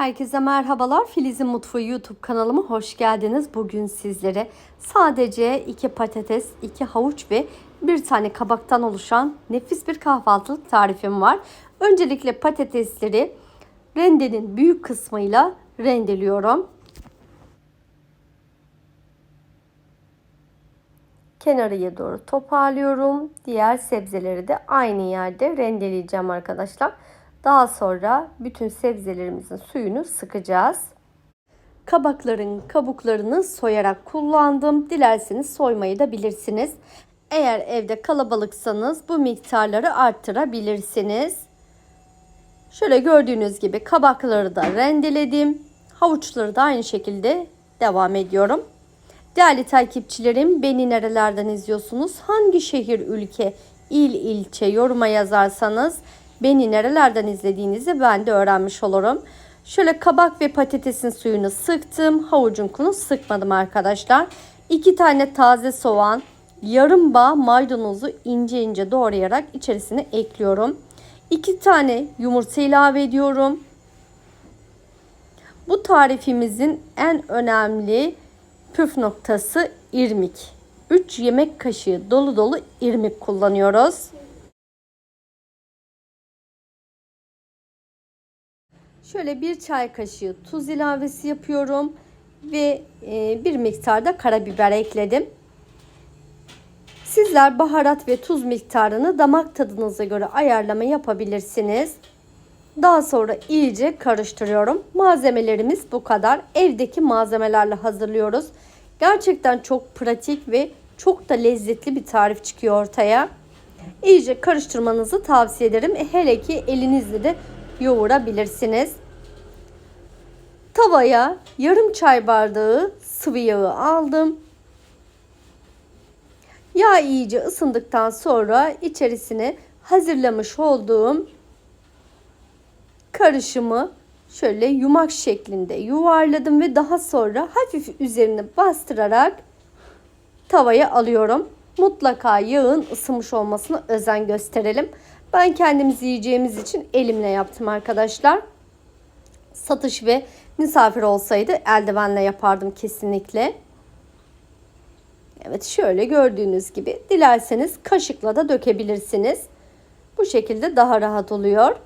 Herkese merhabalar. Filiz'in Mutfağı YouTube kanalıma hoş geldiniz. Bugün sizlere sadece iki patates, iki havuç ve bir tane kabaktan oluşan nefis bir kahvaltılık tarifim var. Öncelikle patatesleri rendenin büyük kısmıyla rendeliyorum. Kenarıya doğru toparlıyorum. Diğer sebzeleri de aynı yerde rendeleyeceğim arkadaşlar. Daha sonra bütün sebzelerimizin suyunu sıkacağız. Kabakların kabuklarını soyarak kullandım. Dilerseniz soymayı da bilirsiniz. Eğer evde kalabalıksanız bu miktarları arttırabilirsiniz. Şöyle gördüğünüz gibi kabakları da rendeledim. Havuçları da aynı şekilde devam ediyorum. Değerli takipçilerim beni nerelerden izliyorsunuz? Hangi şehir, ülke, il, ilçe yoruma yazarsanız beni nerelerden izlediğinizi ben de öğrenmiş olurum. Şöyle kabak ve patatesin suyunu sıktım. Havucun kunu sıkmadım arkadaşlar. 2 tane taze soğan, yarım bağ maydanozu ince ince doğrayarak içerisine ekliyorum. 2 tane yumurta ilave ediyorum. Bu tarifimizin en önemli püf noktası irmik. 3 yemek kaşığı dolu dolu irmik kullanıyoruz. Şöyle bir çay kaşığı tuz ilavesi yapıyorum ve e, bir miktarda karabiber ekledim. Sizler baharat ve tuz miktarını damak tadınıza göre ayarlama yapabilirsiniz. Daha sonra iyice karıştırıyorum. Malzemelerimiz bu kadar. Evdeki malzemelerle hazırlıyoruz. Gerçekten çok pratik ve çok da lezzetli bir tarif çıkıyor ortaya. İyice karıştırmanızı tavsiye ederim. Hele ki elinizle de yoğurabilirsiniz. Tavaya yarım çay bardağı sıvı yağı aldım. Yağ iyice ısındıktan sonra içerisine hazırlamış olduğum karışımı şöyle yumak şeklinde yuvarladım ve daha sonra hafif üzerine bastırarak tavaya alıyorum. Mutlaka yağın ısınmış olmasına özen gösterelim. Ben kendimiz yiyeceğimiz için elimle yaptım arkadaşlar. Satış ve misafir olsaydı eldivenle yapardım kesinlikle. Evet şöyle gördüğünüz gibi dilerseniz kaşıkla da dökebilirsiniz. Bu şekilde daha rahat oluyor.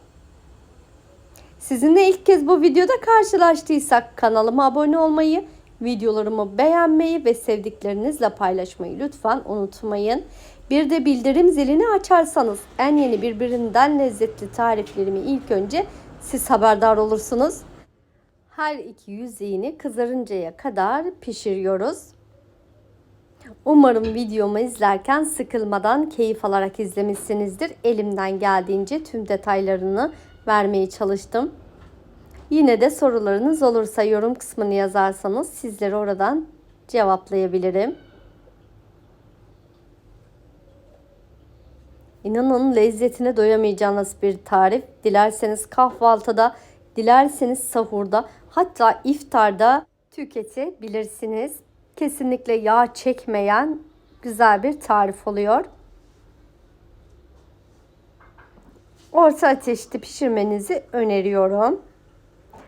Sizinle ilk kez bu videoda karşılaştıysak kanalıma abone olmayı, videolarımı beğenmeyi ve sevdiklerinizle paylaşmayı lütfen unutmayın. Bir de bildirim zilini açarsanız en yeni birbirinden lezzetli tariflerimi ilk önce siz haberdar olursunuz. Her iki yüzeyini kızarıncaya kadar pişiriyoruz. Umarım videomu izlerken sıkılmadan keyif alarak izlemişsinizdir. Elimden geldiğince tüm detaylarını vermeye çalıştım. Yine de sorularınız olursa yorum kısmını yazarsanız sizleri oradan cevaplayabilirim. İnanın lezzetine doyamayacağınız bir tarif. Dilerseniz kahvaltıda, dilerseniz sahurda, hatta iftarda tüketebilirsiniz. Kesinlikle yağ çekmeyen güzel bir tarif oluyor. Orta ateşte pişirmenizi öneriyorum.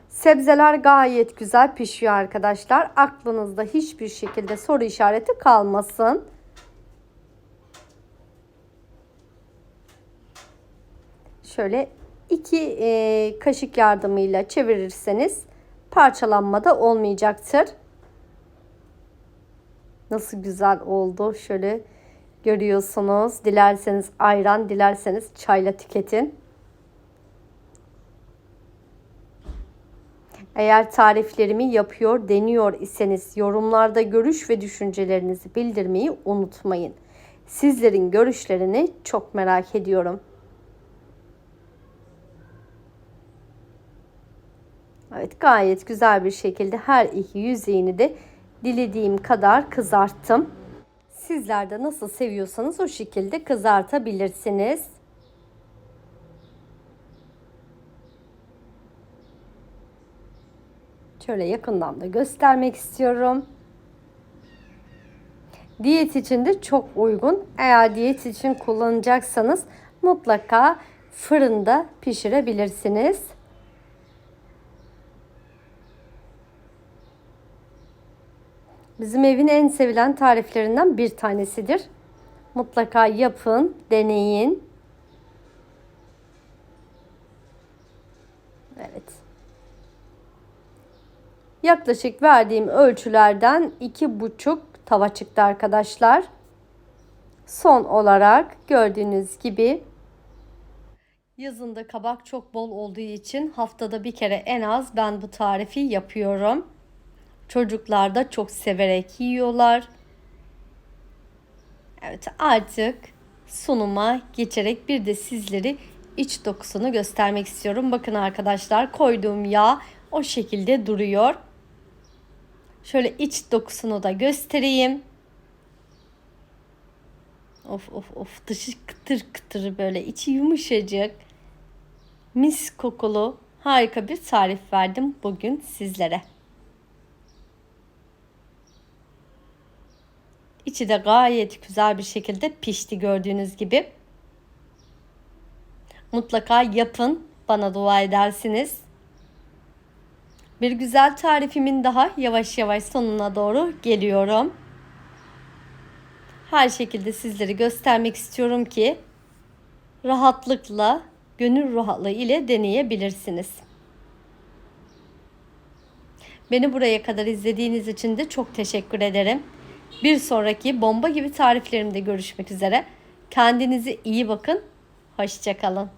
Sebzeler gayet güzel pişiyor arkadaşlar. Aklınızda hiçbir şekilde soru işareti kalmasın. Şöyle iki e, kaşık yardımıyla çevirirseniz parçalanma da olmayacaktır. Nasıl güzel oldu. Şöyle görüyorsunuz. Dilerseniz ayran, dilerseniz çayla tüketin. Eğer tariflerimi yapıyor, deniyor iseniz yorumlarda görüş ve düşüncelerinizi bildirmeyi unutmayın. Sizlerin görüşlerini çok merak ediyorum. Evet gayet güzel bir şekilde her iki yüzeyini de dilediğim kadar kızarttım. Sizler de nasıl seviyorsanız o şekilde kızartabilirsiniz. Şöyle yakından da göstermek istiyorum. Diyet için de çok uygun. Eğer diyet için kullanacaksanız mutlaka fırında pişirebilirsiniz. Bizim evin en sevilen tariflerinden bir tanesidir. Mutlaka yapın, deneyin. Evet. Yaklaşık verdiğim ölçülerden iki buçuk tava çıktı arkadaşlar. Son olarak gördüğünüz gibi yazında kabak çok bol olduğu için haftada bir kere en az ben bu tarifi yapıyorum. Çocuklar da çok severek yiyorlar. Evet artık sunuma geçerek bir de sizleri iç dokusunu göstermek istiyorum. Bakın arkadaşlar koyduğum yağ o şekilde duruyor. Şöyle iç dokusunu da göstereyim. Of of of dışı kıtır kıtır böyle içi yumuşacık. Mis kokulu harika bir tarif verdim bugün sizlere. İçi de gayet güzel bir şekilde pişti gördüğünüz gibi. Mutlaka yapın. Bana dua edersiniz. Bir güzel tarifimin daha yavaş yavaş sonuna doğru geliyorum. Her şekilde sizleri göstermek istiyorum ki rahatlıkla, gönül rahatlığı ile deneyebilirsiniz. Beni buraya kadar izlediğiniz için de çok teşekkür ederim. Bir sonraki bomba gibi tariflerimde görüşmek üzere. Kendinize iyi bakın. Hoşçakalın.